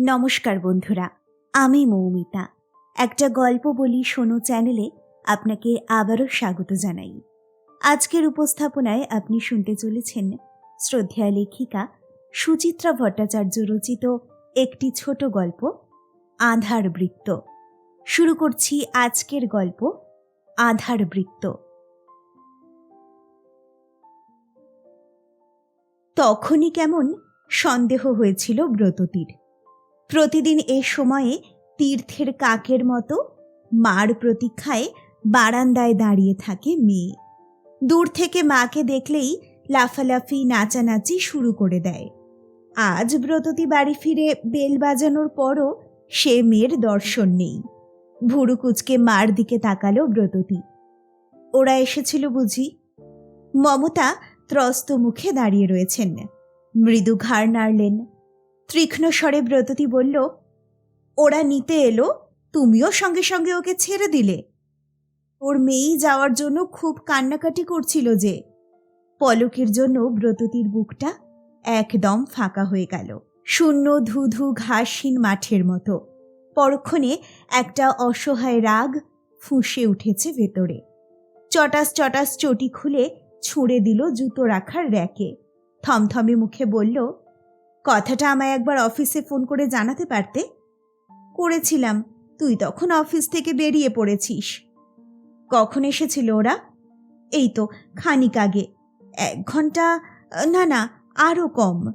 নমস্কার বন্ধুরা, আমি মৌমিতা। একটা গল্প বলি শোনো চ্যানেলে আপনাকে আবারও স্বাগত জানাই। আজকের উপস্থাপনায় আপনি শুনতে চলেছেন শ্রদ্ধেয়া লেখিকা সুচিত্রা ভট্টাচার্য রচিত একটি ছোট গল্প, আধার বৃত্ত। শুরু করছি আজকের গল্প, আধার বৃত্ত। তখনই কেমন সন্দেহ হয়েছিল ব্রততীর। প্রতিদিন এ সময়ে তীর্থের কাকের মতো মার প্রতীক্ষায় বারান্দায় দাঁড়িয়ে থাকে মেয়ে। দূর থেকে মাকে দেখলেই লাফালাফি, নাচানাচি শুরু করে দেয়। আজ ব্রততী বাড়ি ফিরে বেল বাজানোর পরও সে মেয়ের দর্শন নেই। ভুরু কুচকে মার দিকে তাকালো ব্রততী। ওরা এসেছিল বুঝি। মমতা ত্রস্ত মুখে দাঁড়িয়ে রয়েছেন। মৃদু ঘাড় নাড়লেন। তীক্ষ্ণ স্বরে ব্রততী বলল, ওরা নিতে এলো, তুমিও সঙ্গে সঙ্গে ওকে ছেড়ে দিলে। ওর মেয়েই যাওয়ার জন্য খুব কান্নাকাটি করছিল যে। পলকের জন্য ব্রততির বুকটা একদম ফাঁকা হয়ে গেল, শূন্য ধুধু ঘাসহীন মাঠের মতো। পরক্ষণে একটা অসহায় রাগ ফুঁসে উঠেছে ভেতরে। চটাস চটাস চটি খুলে ছুঁড়ে দিল জুতো রাখার র্যাকে। থমথমে মুখে বলল কথাটা আমায় একবার অফিসে ফোন করে জানাতে পারতে? করেছিলাম। তুই তখন অফিস থেকে বেরিয়ে পড়েছিস। কখন এসেছিল ওরা? এই তো খানিক আগে। এক ঘণ্টা, না না আরও কম।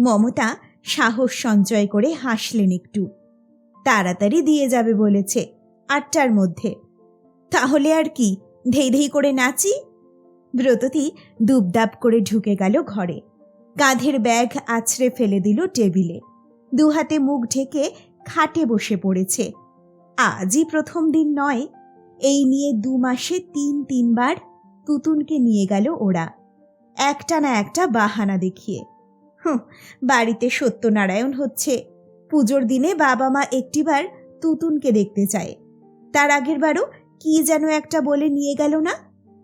মমতা সাহস সঞ্চয় করে হাসলেন একটু। তাড়াতাড়ি দিয়ে যাবে বলেছে আটটার মধ্যে। তাহলে আর কি, ধেই ধেই করে নাচি? ব্রততী দুবদাব করে ঢুকে গেল ঘরে। কাঁধের ব্যাগ আছড়ে ফেলে দিল টেবিলে। দু হাতে মুখ ঢেকে খাটে বসে পড়েছে। আজই প্রথম দিন নয়। এই নিয়ে দু মাসে তিন, তিনবার তুতুনকে নিয়ে গেল ওরা। একটা না একটা বাহানা দেখিয়ে। হুঁ, বাড়িতে সত্যনারায়ণ হচ্ছে। পুজোর দিনে বাবা মা একটিবার তুতুনকে দেখতে চায়। তার আগের বারও কি যেন একটা বলে নিয়ে গেল না?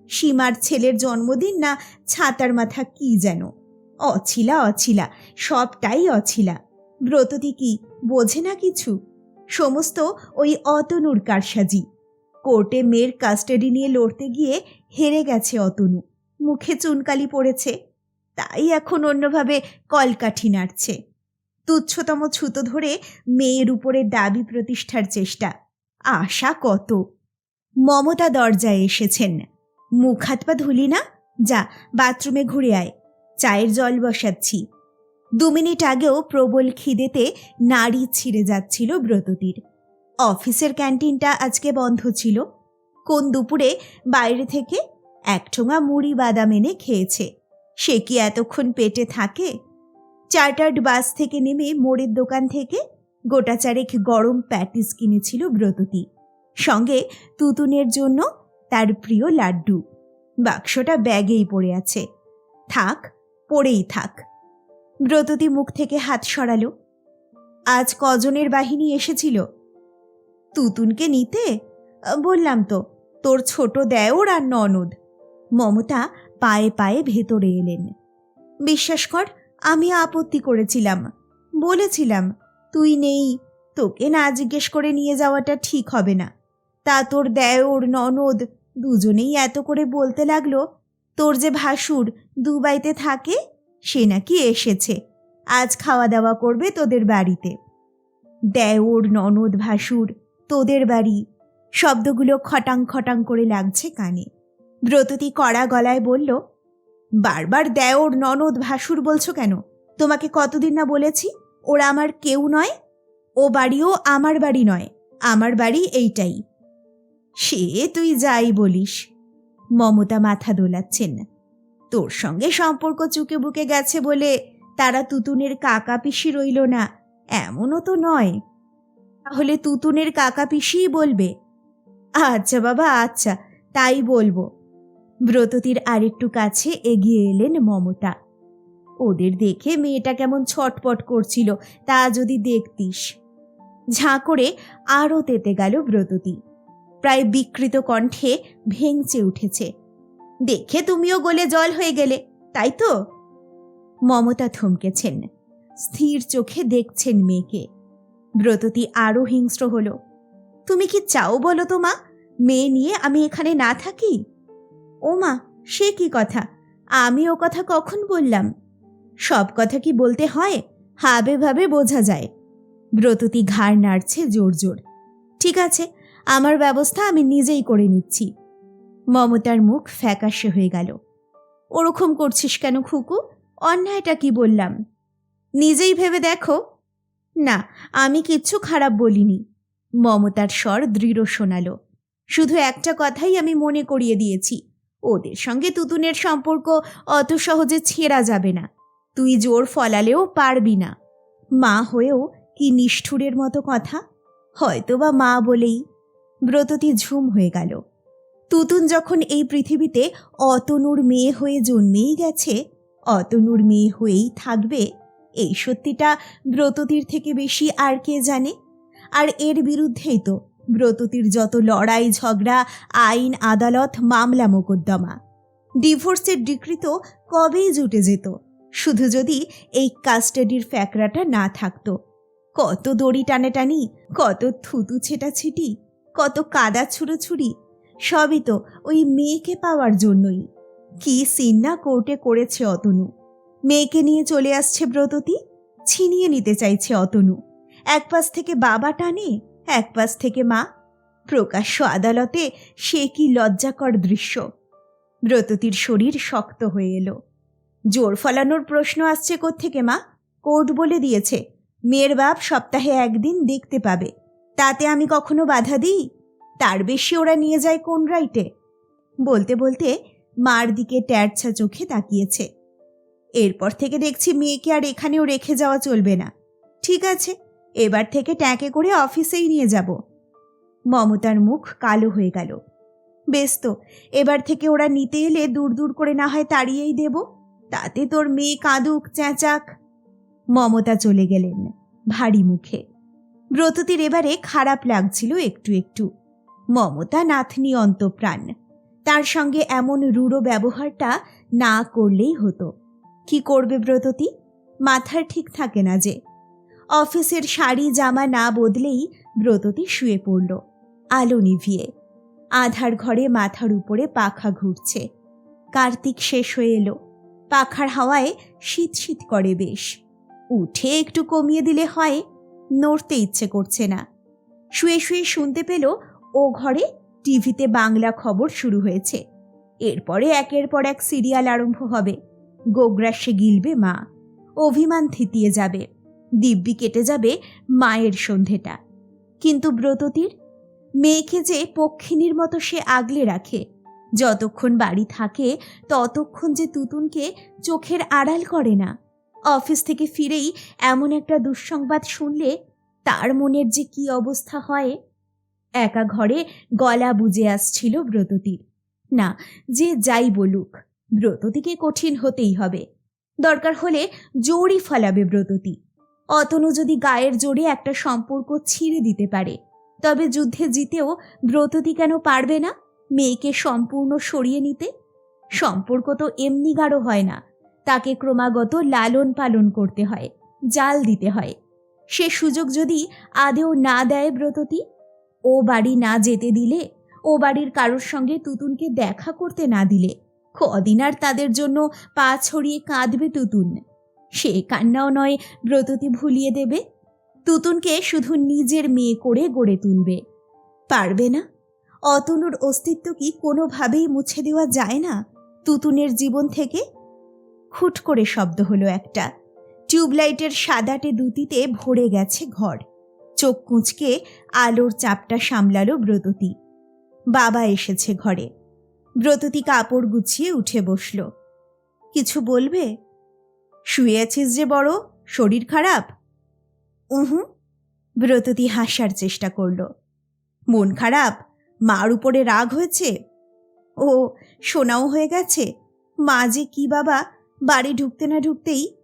সীমার ছেলের জন্মদিন না ছাতার মাথা কি যেন? অছিলা অছিলা, সবটাই অছিলা। ব্রততী কি বোঝে না কিছু? সমস্ত ওই অতনুর কারসাজি। কোর্টে মেয়ের কাস্টাডি নিয়ে লড়তে গিয়ে হেরে গেছে অতনু। মুখে চুনকালি পড়েছে। তাই এখন অন্যভাবে কলকাঠি নাড়ছে। তুচ্ছতম ছুতো ধরে মেয়ের উপরে দাবি প্রতিষ্ঠার চেষ্টা। আশা কত? মমতা দরজায় এসেছেন। মুখ হাত পা ধুলি না? যা, বাথরুমে ঘুরে আয়। চায়ের জল বসাচ্ছি। দু মিনিট আগেও প্রবল খিদেতে নাড়ি ছিঁড়ে যাচ্ছিল ব্রততীর। অফিসের ক্যান্টিনটা আজকে বন্ধ ছিল। কোন দুপুরে বাইরে থেকে এক ঠোঙা মুড়ি বাদাম এনে খেয়েছে। সে কি এতক্ষণ পেটে থাকে? চার্টার্ড বাস থেকে নেমে মোড়ের দোকান থেকে গোটা চারেক গরম প্যাটিস কিনেছিল ব্রততী। সঙ্গে তুতুনের জন্য তার প্রিয় লাড্ডু। বাক্সটা ব্যাগেই পড়ে আছে। থাক পড়েই থাক। ব্রততী মুখ থেকে হাত সরালো। আজ কজনের বাহিনী এসেছিল? তুতুনকে নিতে? বললাম তো, তোর ছোট দেওর আর ননদ। মমতা পায়ে পায়ে ভেতরে এলেন। বিশ্বাস কর, আমি আপত্তি করেছিলাম। বলেছিলাম, তুই নেই, তোকে না জিজ্ঞেস করে নিয়ে যাওয়াটা ঠিক হবে না। তা তোর দেওর, ননদ দুজনেই এত করে বলতে লাগল তোর যে ভাসুর দুবাইতে থাকে, সে নাকি এসেছে। আজ খাওয়া দাওয়া করবে তোদের বাড়িতে। দেওর ননদ ভাসুর, তোদের বাড়ি। শব্দগুলো খটাং খটাং করে লাগছে কানে। ব্রততী কড়া গলায় বলল, বারবার দেওর ননদ ভাসুর বলছো কেন? তোমাকে কতদিন না বলেছি? ওরা আমার কেউ নয়। ও বাড়িও আমার বাড়ি নয়। আমার বাড়ি এইটাই। সে তুই যাই বলিস। মমতা মাথা দোলাচ্ছেন। তোর সঙ্গে সম্পর্ক চুকে বুকে গেছে বলে তারা তুতুনের কাকা পিসি রইল না, এমনও তো নয়। তাহলে তুতুনের কাকা পিসিই বলবে। আচ্ছা বাবা আচ্ছা তাই বলব। ব্রততির আরেকটু কাছে এগিয়ে এলেন মমতা। ওদের দেখে মেয়েটা কেমন ছটপট করছিল, তা যদি দেখতিস। ঝাঁ করে আরও তেতে গেল ব্রততী। প্রায় বিকৃত কণ্ঠে ভেঙচে উঠেছে। দেখে তুমিও গলে জল হয়ে গেলে, তাই তো? মমতা থমকেছেন। স্থির চোখে দেখছেন মেয়েকে। ব্রততী আরও হিংস্র হলো। তুমি কি চাও বলো তো মা, মেয়ে নিয়ে আমি এখানে না থাকি? ও মা, সে কি কথা? আমি ও কথা কখন বললাম? সব কথা কি বলতে হয়? হাবে ভাবে বোঝা যায়। ব্রততি ঘাড় নাড়ছে জোর জোর। ঠিক আছে আমার ব্যবস্থা আমি নিজেই করে নিচ্ছি। মমতার মুখ ফ্যাকাশে হয়ে গেল। ওরকম করছিস কেন খুকু? অন্যায়টা কি বললাম? নিজেই ভেবে দেখো। না, আমি কিচ্ছু খারাপ বলিনি। মমতার স্বর দৃঢ় শোনালো। শুধু একটা কথাই আমি মনে করিয়ে দিয়েছি। ওদের সঙ্গে তুতুনের সম্পর্ক অত সহজে ছেঁড়া যাবে না। তুই জোর ফলালেও পারবি না। মা হয়েও কি নিষ্ঠুরের মতো কথা? হয়তো বা মা বলেই। ব্রততী ঝুম হয়ে গেল। তুতুন যখন এই পৃথিবীতে অতনুর মেয়ে হয়ে জন্মেই গেছে, অতনুর মেয়ে হয়েই থাকবে, এই সত্যিটা ব্রততির থেকে বেশি আর কে জানে? আর এর বিরুদ্ধেই তো ব্রততির যত লড়াই, ঝগড়া, আইন, আদালত, মামলা মোকদ্দমা। ডিভোর্সের ডিক্রি তো কবেই জুটে যেত, শুধু যদি এই কাস্টাডির ফ্যাকরাটা না থাকতো। কত দড়ি টানাটানি, কত থুতু ছেটাছিটি কত কাদা ছুড়োছুড়ি, সবই তো ওই মেয়েকে পাওয়ার জন্যই। কি সিন্না কোর্টে করেছে অতনু। মেয়েকে নিয়ে চলে আসছে ব্রততী, ছিনিয়ে নিতে চাইছে অতনু। এক পাশ থেকে বাবা টানে, এক পাশ থেকে মা। প্রকাশ্য আদালতে সে কি লজ্জাকর দৃশ্য। ব্রততির শরীর শক্ত হয়ে এলো। জোর ফলানোর প্রশ্ন আসছে থেকে মা? কোর্ট বলে দিয়েছে, মেয়ের বাপ সপ্তাহে একদিন দেখতে পাবে। তাতে আমি কখনো বাধা দিই? তার বেশি ওরা নিয়ে যায় কোন রাইটে? বলতে বলতে মার দিকে ট্যারছা চোখে তাকিয়েছে। এরপর থেকে দেখছি মেয়েকে আর এখানেও রেখে যাওয়া চলবে না। ঠিক আছে, এবার থেকে ট্যাঁকে করে অফিসেই নিয়ে যাব। মমতার মুখ কালো হয়ে গেল। বেশ তো, এবার থেকে ওরা নিতে এলে দূর দূর করে না হয় তাড়িয়েই দেব। তাতে তোর মেয়ে কাঁদুক চেঁচাক মমতা চলে গেলেন, ভারী মুখে। ব্রততির এবারে খারাপ লাগছিল একটু একটু। মমতা নাথনি অন্তপ্রাণ। তার সঙ্গে এমন রূঢ় ব্যবহারটা না করলেই হতো। কি করবে ব্রততী? মাথার ঠিক থাকে না যে। অফিসের শাড়ি জামা না বদলেই ব্রততী শুয়ে পড়ল, আলো নিভিয়ে। আধার ঘরে মাথার উপরে পাখা ঘুরছে। কার্তিক শেষ হয়ে এলো। পাখার হাওয়ায় শীত শীত করে বেশ। উঠে একটু কমিয়ে দিলে হয়। নড়তে ইচ্ছে করছে না। শুয়ে শুয়ে শুনতে পেল ও ঘরে টিভিতে বাংলা খবর শুরু হয়েছে। এরপরে একের পর এক সিরিয়াল আরম্ভ হবে। গোগ্রাসে গিলবে মা। অভিমান থিতিয়ে যাবে। দিব্যি কেটে যাবে মায়ের সন্ধেটা। কিন্তু ব্রততীর, মেয়েকে যে পক্ষিনীর মতো সে আগলে রাখে, যতক্ষণ বাড়ি থাকে ততক্ষণ যে তুতুনকে চোখের আড়াল করে না। অফিস থেকে ফিরেই এমন একটা দুঃসংবাদ শুনলে তার মনের যে কি অবস্থা হয়? একা ঘরে গলা বুঝে আসছিল ব্রততীর। না, যে যাই বলুক, ব্রততিকে কঠিন হতেই হবে। দরকার হলে জোরই ফলাবে ব্রততি। অতনু যদি গায়ের জোরে একটা সম্পর্ক ছিঁড়ে দিতে পারে, তবে যুদ্ধে জিতেও ব্রততি কেন পারবে না? মেয়েকে সম্পূর্ণ সরিয়ে নিতে? সম্পর্ক তো এমনি গাঢ় হয় না। তাকে ক্রমাগত লালন পালন করতে হয়, জাল দিতে হয়। সে সুযোগ যদি আদেও না দেয় ব্রততী, ও বাড়ি না যেতে দিলে, ও বাড়ির কারোর সঙ্গে তুতুনকে দেখা করতে না দিলে, কদিন আর তাদের জন্য পা ছড়িয়ে কাঁদবে তুতুন। সে কান্নাও নয়, ব্রততী ভুলিয়ে দেবে। তুতুনকে শুধু নিজের মেয়ে করে গড়ে তুলবে। পারবে না? অতনুর অস্তিত্ব কি কোনোভাবেই মুছে দেওয়া যায় না? তুতুনের জীবন থেকে খুট করে শব্দ হলো একটা। টিউবলাইটের সাদাটে দুতিতে ভরে গেছে ঘর। চোখ কুঁচকে আলোর চাপটা সামলালো ব্রততী। বাবা এসেছে ঘরে। ব্রততী কাপড় গুছিয়ে উঠে বসল। কিছু বলবে? শুয়ে আছিস যে বড়? শরীর খারাপ? উহু। ব্রততী হাসার চেষ্টা করল। মন খারাপ? মার উপরে রাগ হয়েছে? ও, সোনাও হয়ে গেছে। মা যে কি বাবা বাড়ি ঢুকতে না ঢুকতেই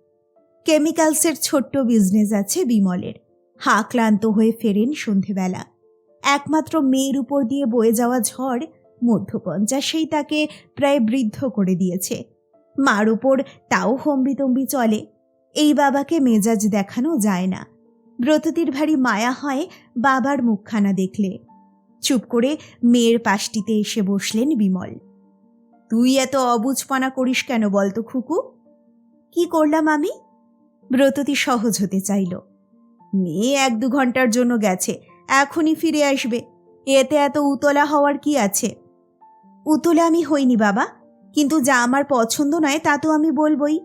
কেমিক্যালসের ছোট্ট বিজনেস আছে বিমলের। হা ক্লান্ত হয়ে ফেরেন সন্ধেবেলা। একমাত্র মেয়ের উপর দিয়ে বয়ে যাওয়া ঝড় মধ্যপঞ্চাশেই তাকে প্রায় বৃদ্ধ করে দিয়েছে। মার উপর তাও হম্বিতম্বি চলে। এই বাবাকে মেজাজ দেখানো যায় না। ব্রততির ভারী মায়া হয় বাবার মুখখানা দেখলে। চুপ করে মেয়ের পাশটিতে এসে বসলেন বিমল। তুই এত অবুঝপনা করিস কেন বলতো খুকু? কি করলাম আমি? ব্রততি সহজ হতে চাইল। মেয়ে এক দু ঘণ্টার জন্য গেছে, এখনই ফিরে আসবে। এতে এত উতলা হওয়ার কি আছে? উতলা আমি হইনি বাবা, কিন্তু যা আমার পছন্দ নয় তা তো আমি বলবই।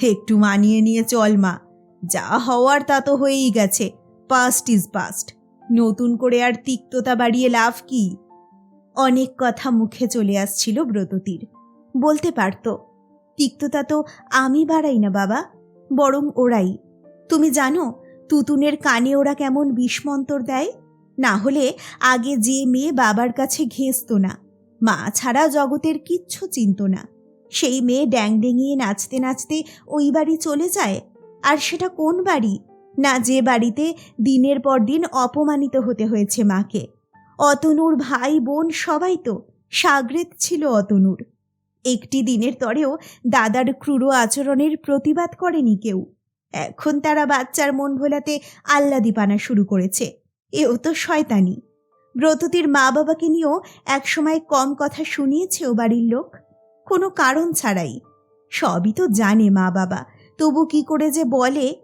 একটু মানিয়ে নিয়ে চল মা, যা হওয়ার তা তো হয়েই গেছে পাস্ট ইজ পাস্ট নতুন করে আর তিক্ততা বাড়িয়ে লাভ কি? অনেক কথা মুখে চলে আসছিল ব্রততীর। বলতে পারত, তিক্ততা তো আমি বাড়াই না বাবা, বরং ওরাই। তুমি জানো, তুতুনের কানে ওরা কেমন বিষমন্তর দেয়, না হলে আগে যে মেয়ে বাবার কাছে ঘেঁচত না, মা ছাড়া জগতের কিচ্ছু চিনত না। সেই মেয়ে ড্যাং ডেঙিয়ে নাচতে নাচতে ওই বাড়ি চলে যায়, আর সেটা কোন বাড়ি? না যে বাড়িতে দিনের পর দিন অপমানিত হতে হয়েছে মাকে। অতনুর ভাই বোন সবাই তো, সাগরেত ছিল অতনুর। একটি দিনের তরেও দাদার ক্রূর আচরণের প্রতিবাদ করেনি কেউ। এখন তারা বাচ্চার মন ভোলাতে আল্লাদিপানা শুরু করেছে। এও তো শয়তানি। ব্রততির মা বাবাকে নিয়েও একসময় কম কথা শুনিয়েছে ও বাড়ির লোক। কোনো কারণ ছাড়াই। সবই তো জানে মা বাবা তবু কি করে যে বলে,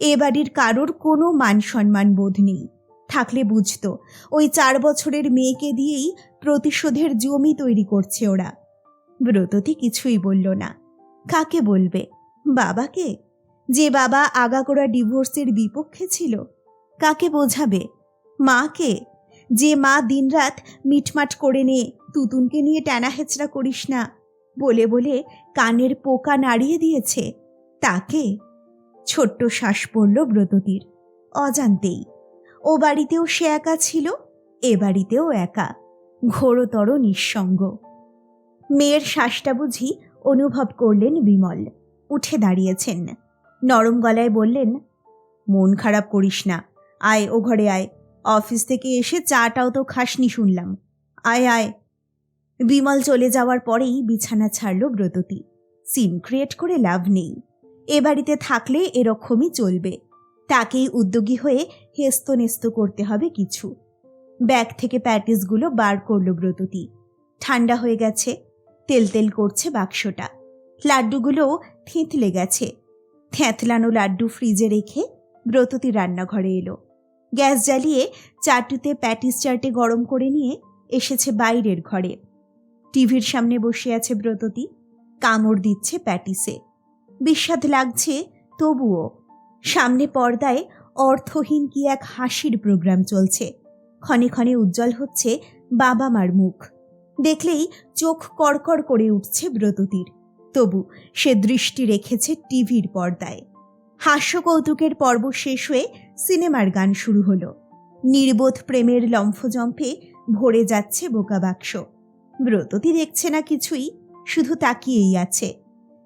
এ বাড়ির কারোর কোনো মান সম্মান বোধ নেই। থাকলে বুঝতো। ওই চার বছরের মেয়েকে দিয়েই প্রতিশোধের জমি তৈরি করছে ওরা। ব্রততি কিছুই বলল না। কাকে বলবে? বাবাকে? যে বাবা আগাগোড়া ডিভোর্সের বিপক্ষে ছিল, কাকে বোঝাবে? মাকে? যে মা দিনরাত মিটমাট করে নে, তুতুনকে নিয়ে টানা হেচড়া করিস না, বলে বলে কানের পোকা নাড়িয়ে দিয়েছে, তাকে? ছোট্ট শ্বাস পড়ল ব্রততির। অজান্তেই ও বাড়িতেও সে একা ছিল, এ বাড়িতেও একা। ঘোরতর নিঃসঙ্গ। মেয়ের শ্বাসটা বুঝি অনুভব করলেন বিমল। উঠে দাঁড়িয়েছেন। নরম গলায় বললেন, মন খারাপ করিস না। আয় ও ঘরে আয়। অফিস থেকে এসে চাটাও তো খাসনি শুনলাম। আয় আয়। বিমল চলে যাওয়ার পরেই বিছানা ছাড়ল ব্রততী। সিন ক্রিয়েট করে লাভ নেই। এ বাড়িতে থাকলে এরকমই চলবে। তাকেই উদ্যোগী হয়ে হেস্ত নেস্ত করতে হবে কিছু। ব্যাগ থেকে প্যাটিসগুলো বার করল ব্রততি। ঠান্ডা হয়ে গেছে তেল তেল করছে বাক্সটা। লাড্ডুগুলো থেঁতলে গেছে। থ্যাঁতলানো লাড্ডু ফ্রিজে রেখে ব্রততি রান্নাঘরে এলো। গ্যাস জ্বালিয়ে চাটুতে প্যাটিস চাটে গরম করে নিয়ে এসেছে বাইরের ঘরে। টিভির সামনে বসে আছে ব্রততি। কামড় দিচ্ছে প্যাটিসে। বিস্বাদ লাগছে তবুও। সামনে পর্দায় অর্থহীন কি এক হাসির প্রোগ্রাম চলছে। ক্ষণে ক্ষণে উজ্জ্বল হচ্ছে বাবা মার মুখ। দেখলেই চোখ কড়কড় করে উঠছে ব্রততির। তবু সে দৃষ্টি রেখেছে টিভির পর্দায়। হাস্য কৌতুকের পর্ব শেষ হয়ে সিনেমার গান শুরু হলো। নির্বোধ প্রেমের লম্ফজম্পে ভরে যাচ্ছে বোকা বাক্স। ব্রততি দেখছে না কিছুই, শুধু তাকিয়েই আছে।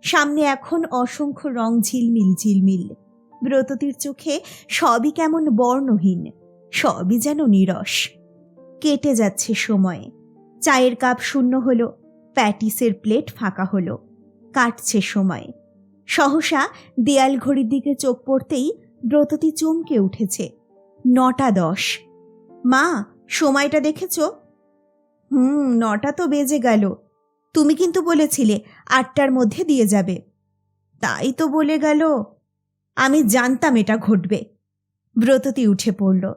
সামনে এখন অসংখ্য রং ঝিলমিল ঝিলমিল। ব্রততীর চোখে সবই কেমন বর্ণহীন, সবই যেন নিরস। কেটে যাচ্ছে সময়, চায়ের কাপ শূন্য হলো, প্যাটিসের প্লেট ফাঁকা হলো, কাটছে সময়। সহসা দেয়াল ঘড়ির দিকে চোখ পড়তেই ব্রততী চমকে উঠেছে, নটা দশ। মা, সময়টা দেখেছ? হুম, নটা তো বেজে গেল। তুমি কিন্তু বলেছিলে আটটার মধ্যে দিয়ে যাবে। তাই তো বলে গেল। আমি জানতাম এটা ঘটবে। ব্রততি উঠে পড়ল।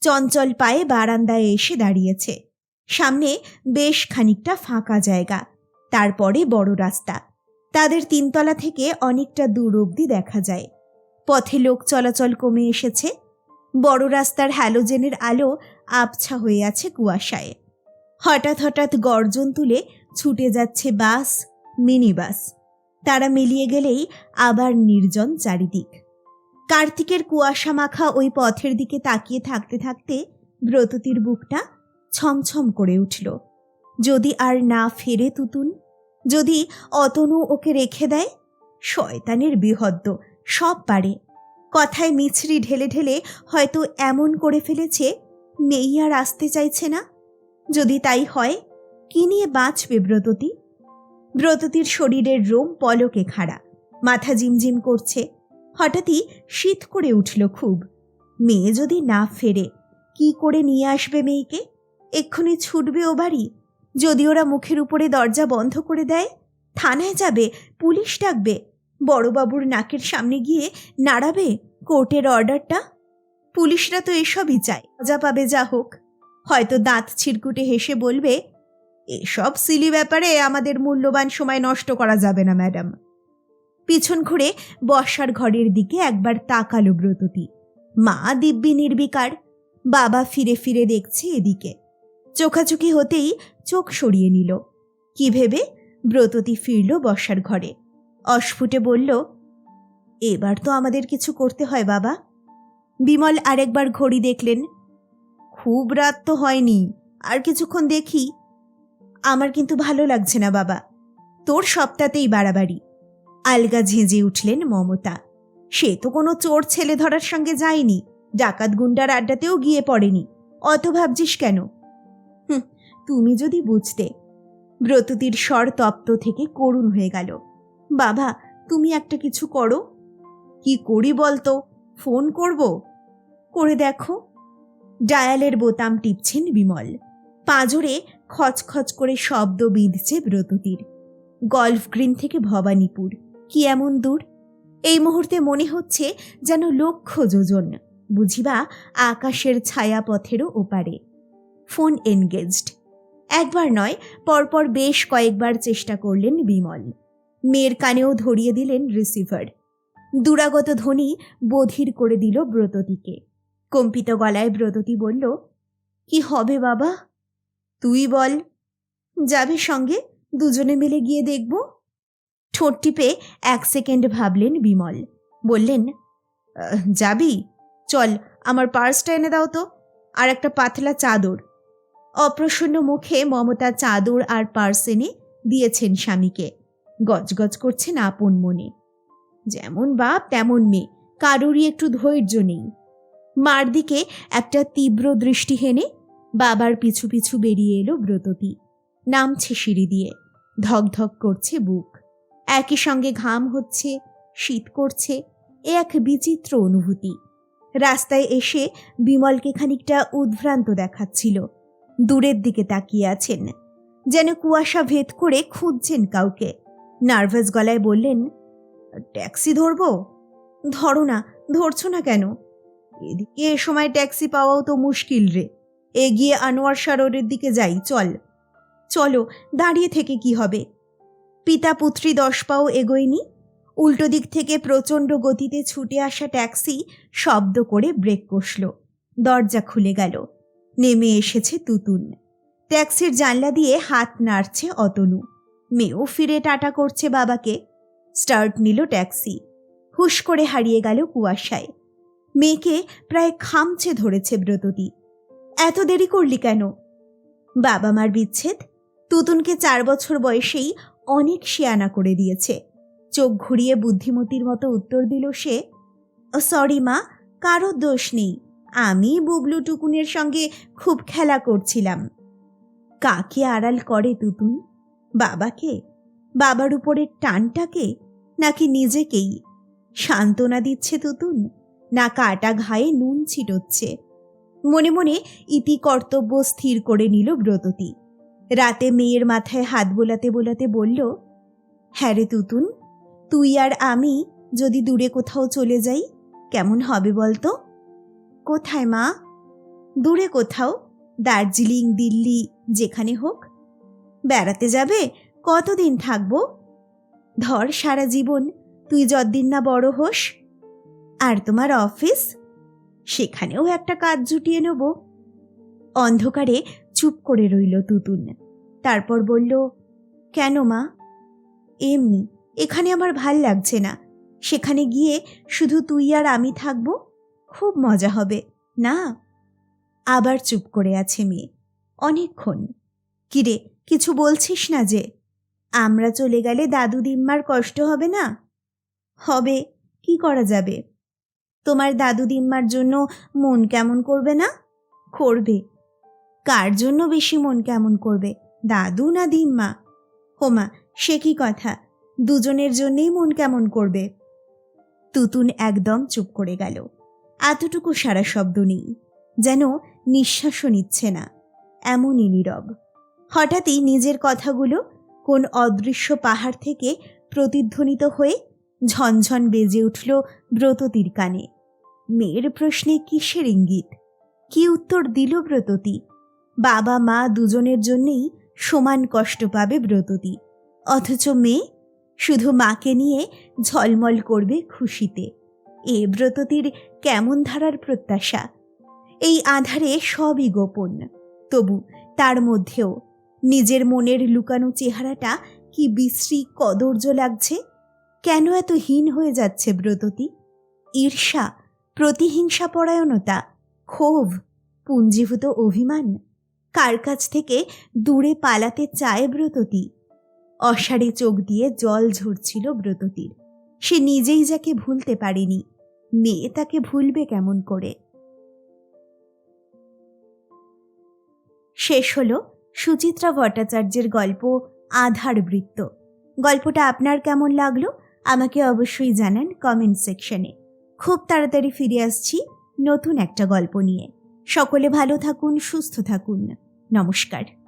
চঞ্চল পায়ে বারান্দায় এসে দাঁড়িয়েছে। সামনে বেশ খানিকটা ফাঁকা জায়গা, তারপরে বড় রাস্তা। তাদের তিনতলা থেকে অনেকটা দূর অবধি দেখা যায়। পথে লোক চলাচল কমে এসেছে। বড় রাস্তার হ্যালোজেনের আলো আবছা হয়ে আছে কুয়াশায়। হঠাৎ হঠাৎ গর্জন তুলে ছুটে যাচ্ছে বাস মিনি বাস তারা মিলিয়ে গেলেই আবার নির্জন চারিদিক। কার্তিকের কুয়াশা মাখা ওই পথের দিকে তাকিয়ে থাকতে থাকতে ব্রততির বুকটা ছমছম করে উঠল। যদি আর না ফেরে তুতুন, যদি অতনু ওকে রেখে দেয়, শয়তানের বিহদ্দ, সব পারে। কথায় মিছরি ঢেলে ঢেলে হয়তো এমন করে ফেলেছে মেই আর আসতে চাইছে না। যদি তাই হয়, কি নিয়ে বাঁচবে ব্রততী? ব্রততির শরীরের রোম পলকে খাড়া, মাথা জিমজিম করছে হঠাৎই শীত করে উঠল খুব। মেয়ে যদি না ফেরে, কি করে নিয়ে আসবে মেয়েকে? এক্ষুনি ছুটবে ও বাড়ি। যদি ওরা মুখের উপরে দরজা বন্ধ করে দেয়, থানায় যাবে, পুলিশ ডাকবে, বড়বাবুর নাকের সামনে গিয়ে নাড়াবে কোর্টের অর্ডারটা? পুলিশরা তো এসবই চায় মজা পাবে যা হোক। হয়তো দাঁত ছিরকুটে হেসে বলবে, এসব সিলি ব্যাপারে আমাদের মূল্যবান সময় নষ্ট করা যাবে না ম্যাডাম পিছন ঘুরে বর্ষার ঘরের দিকে একবার তাকালো ব্রততী। মা দিব্যি নির্বিকার, বাবা ফিরে ফিরে দেখছে এদিকে। চোখাচোখি হতেই চোখ সরিয়ে নিল। কি ভেবে? ব্রততী ফিরল বর্ষার ঘরে। অস্ফুটে বলল, এবার তো আমাদের কিছু করতে হয়, বাবা। বিমল আরেকবার ঘড়ি দেখলেন, খুব রাত তো হয়নি, আর কিছুক্ষণ দেখি। আমার কিন্তু ভালো লাগছে না, বাবা। তোর সপ্তাহতেই বাড়াবাড়ি। আলগা ঝেঁজে উঠলেন মমতা। সে তো কোনো চোর ছেলে ধরার সঙ্গে যায়নি ডাকাত গুন্ডার আড্ডাতেও গিয়ে পড়েনি। অত ভাবছিস কেন? হুঁ, তুমি যদি বুঝতে। ব্রততির স্বর তপ্ত থেকে করুণ হয়ে গেল। বাবা তুমি একটা কিছু করো। কি করি বলতো? ফোন করব? করে দেখো। ডায়ালের বোতাম টিপছেন বিমল। পাঁজরে খচখচ করে শব্দ বিঁধছে ব্রততির। গল্ফ গ্রিন থেকে ভবানীপুর। কি এমন দূর? এই মুহূর্তে মনে হচ্ছে যেন লক্ষ যোজন, বুঝিবা, আকাশের ছায়াপথেরও ওপারে। Phone engaged. একবার নয়, পরপর বেশ কয়েকবার চেষ্টা করলেন বিমল। মেয়ের কানেও ধরিয়ে দিলেন রিসিভার। দুরাগত ধ্বনি বধির করে দিল ব্রততীকে। কম্পিত গলায় ব্রততী বলল, কি হবে বাবা? তুই বল। যাবে সঙ্গে? দুজনে মিলে গিয়ে দেখব? ঠোঁট টিপে এক সেকেন্ড ভাবলেন বিমল। বললেন যাবি? চল, আমার পার্সটা এনে দাও তো। আর একটা পাতলা চাদর। অপ্রসন্ন মুখে মমতা চাদর আর পার্স এনে দিয়েছেন স্বামীকে। গজগজ করছেন আপন মনে। যেমন বাপ, তেমন মেয়ে। কারোরই একটু ধৈর্য নেই। মার দিকে একটা তীব্র দৃষ্টি হেনে বাবার পিছু পিছু বেরিয়ে এলো ব্রততী। নামছে সিঁড়ি দিয়ে। ধকধক করছে বুক। একই সঙ্গে ঘাম হচ্ছে, শীত করছে, এ এক বিচিত্র অনুভূতি। রাস্তায় এসে বিমলকে খানিকটা উদ্ভ্রান্ত দেখাচ্ছিল। দূরের দিকে তাকিয়ে আছেন। যেন কুয়াশা ভেদ করে খুঁজছেন কাউকে। নার্ভাস গলায় বললেন, ট্যাক্সি ধরবো? ধরো না, ধরছো না কেন? এদিকে এ সময় ট্যাক্সি পাওয়াও তো মুশকিল রে। এগিয়ে আনোয়ার সারোরের দিকে যাই, চল। চলো, দাঁড়িয়ে থেকে কি হবে? পিতা পুত্রী দশ পাও এগোয়নি। উল্টো দিক থেকে প্রচণ্ড গতিতে ছুটে আসা ট্যাক্সি শব্দ করে ব্রেক কষল। দরজা খুলে গেল। নেমে এসেছে তুতুন। ট্যাক্সির জানলা দিয়ে হাত নাড়ছে অতনু। মেয়েও ফিরে টাটা করছে বাবাকে। স্টার্ট নিল ট্যাক্সি। হুশ করে হারিয়ে গেল কুয়াশায়। মেয়েকে প্রায় খামছে ধরেছে ব্রততী। এত দেরি করলি কেন? বাবা মার বিচ্ছেদ? তুতুনকে চার বছর বয়সেই অনেক শিয়ানা করে দিয়েছে। চোখ ঘুরিয়ে বুদ্ধিমতির মতো উত্তর দিল সে, সরি মা, কারও দোষ নেই। আমি বুবলু টুকুনের সঙ্গে খুব খেলা করছিলাম। কাকে আড়াল করে তুতুন? বাবাকে? বাবার উপরের টানটাকে? নাকি নিজেকেই? সান্ত্বনা দিচ্ছে তুতুন? না কাটা ঘায়ে নুন ছিটোচ্ছে? মনে মনে ইতি কর্তব্য স্থির করে নিল ব্রততী। রাতে মেয়ের মাথায় হাত বোলাতে বোলাতে বলল হ্যাঁ রে তুতুন, তুই আর আমি যদি দূরে কোথাও চলে যাই, কেমন হবে বলতো? কোথায় মা? দূরে কোথাও, দার্জিলিং, দিল্লি, যেখানে হোক। বেড়াতে যাবে, কতদিন থাকব? ধর সারা জীবন, তুই যতদিন না বড় হোস। আর তোমার অফিস? সেখানেও একটা কাজ জুটিয়ে নেব। অন্ধকারে চুপ করে রইল তুতুন তারপর বলল, কেন মা? এমনি, এখানে আমার ভালো লাগছে না। সেখানে গিয়ে শুধু তুই আর আমি থাকব? খুব মজা হবে, না? আবার চুপ করে আছে মেয়ে। অনেকক্ষণ। কিরে, কিছু বলছিস না যে? আমরা চলে গেলে দাদু দিম্মার কষ্ট হবে না? হবে, কি করা যাবে? তোমার দাদু দিম্মার জন্য মন কেমন করবে না? করবে কার জন্য বেশি মন কেমন করবে? দাদু না দিম্মা? হোমা, সে কি কথা? দুজনের জন্যেই মন কেমন করবে? তুতুন একদম চুপ করে গেল। এতটুকু সারা শব্দ নেই, যেন নিঃশ্বাসও নিচ্ছে না, এমনই নীরব। হঠাৎই নিজের কথাগুলো কোন অদৃশ্য পাহাড় থেকে প্রতিধ্বনিত হয়ে ঝনঝন বেজে উঠল ব্রততির কানে। মেয়ের প্রশ্নে কিসের ইঙ্গিত? কি উত্তর দিল ব্রততী? বাবা, মা দুজনের জন্যেই সমান কষ্ট পাবে ব্রততী। অথচ মেয়ে শুধু মাকে নিয়ে ঝলমল করবে খুশিতে। এ ব্রততীর কেমন ধারার প্রত্যাশা? এই আধারে সবই গোপন। তবু তার মধ্যেও নিজের মনের লুকানো চেহারাটা কি বিশ্রী কদর্য লাগছে? কেন এত হীন হয়ে যাচ্ছে ব্রততী? ঈর্ষা প্রতিহিংসা পরায়ণতা ক্ষোভ, পুঞ্জীভূত অভিমান? কার কাছ থেকে দূরে পালাতে চায় ব্রততী? অসাড়ে চোখ দিয়ে জল ঝরছিল ব্রততীর। সে নিজেই যাকে ভুলতে পারেনি, মেয়ে তাকে ভুলবে কেমন করে? শেষ হলো সুচিত্রা ভট্টাচার্যের গল্প আধার বৃত্ত। গল্পটা আপনার কেমন লাগল? আমাকে অবশ্যই জানান কমেন্ট সেকশনে খুব তাড়াতাড়ি ফিরে আসছি নতুন একটা গল্প নিয়ে। সকলে ভালো থাকুন, সুস্থ থাকুন। নমস্কার।